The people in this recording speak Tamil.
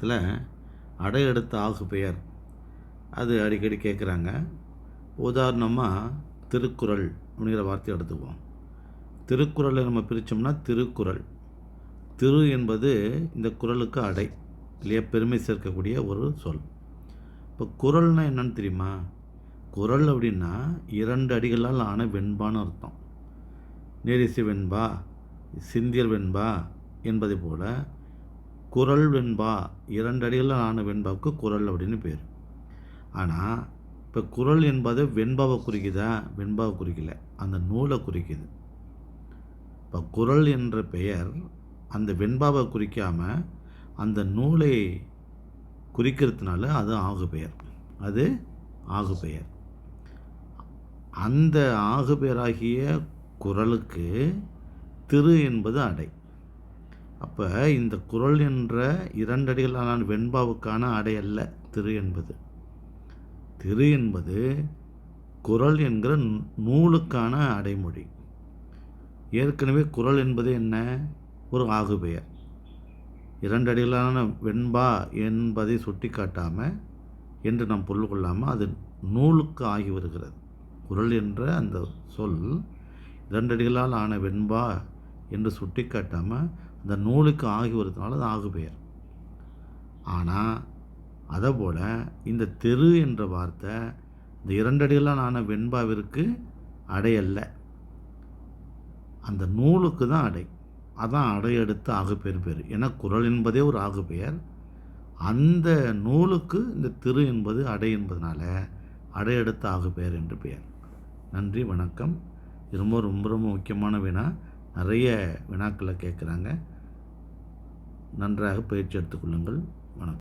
இதில் அடையெடுத்த ஆகு பெயர். அது அடிக்கடி கேட்குறாங்க. உதாரணமாக திருக்குறள் அப்படிங்கிற வார்த்தையை எடுத்துக்குவோம். திருக்குறளை நம்ம பிரித்தோம்னா திருக்குறள். திரு என்பது இந்த குறளுக்கு அடை இல்லையா? பெருமை சேர்க்கக்கூடிய ஒரு சொல். இப்போ குரல்னால் என்னன்னு தெரியுமா? குறள் அப்படின்னா இரண்டு அடிகளால் ஆன வெண்பான்னு அர்த்தம். நேரிசை வெண்பா சிந்தியல் வெண்பா என்பதை போல குறள் வெண்பா இரண்டடியில் அடிகளால் ஆன வெண்பாவுக்கு குறள் அப்படின்னு பேர். ஆனால் இப்போ குறள் என்பது வெண்பாவை குறிக்குதா? வெண்பாவை குறிக்கல. அந்த நூலை குறிக்குது. இப்போ குறள் என்ற பெயர் அந்த வெண்பாவை குறிக்காமல் அந்த நூலை குறிக்கிறதுனால அது ஆகு பெயர். அது ஆகு பெயர். அந்த ஆகு பெயராகிய குரலுக்கு திரு என்பது அடை. அப்போ இந்த குறள் என்ற இரண்டடிகளான வெண்பாவுக்கான அடை அல்ல திரு என்பது. திரு என்பது குறள் என்கிற நூலுக்கான அடைமொழி. ஏற்கனவே குறள் என்பது என்ன? ஒரு ஆகுபெயர். இரண்டடிகளான வெண்பா என்பதை சுட்டி காட்டாமல் என்று நாம் பொருள் கொள்ளாமல் அது நூலுக்கு ஆகி வருகிறது. குறள் என்ற அந்த சொல் இரண்டடிகளால் ஆன வெண்பா என்று சுட்டி காட்டாமல் அந்த நூலுக்கு ஆகி வருதுனால அது ஆகு பெயர். ஆனால் அதை போல் இந்த தெரு என்ற வார்த்தை இந்த இரண்டு அடிகளால் ஆன வெண்பாவிற்கு அடையல்ல அந்த நூலுக்கு தான் அடை. அதான் அடையெடுத்து ஆகுபெயர் பேர். ஏன்னா குறள் என்பதே ஒரு ஆகுபெயர் அந்த நூலுக்கு இந்த திரு என்பது அடை என்பதனால அடையெடுத்து ஆகுபெயர் என்று பெயர். நன்றி வணக்கம். ரொம்ப ரொம்ப ரொம்ப முக்கியமான வினா. நிறைய வினாக்களை கேட்குறாங்க. நன்றாக பயிற்சி எடுத்துக்கொள்ளுங்கள்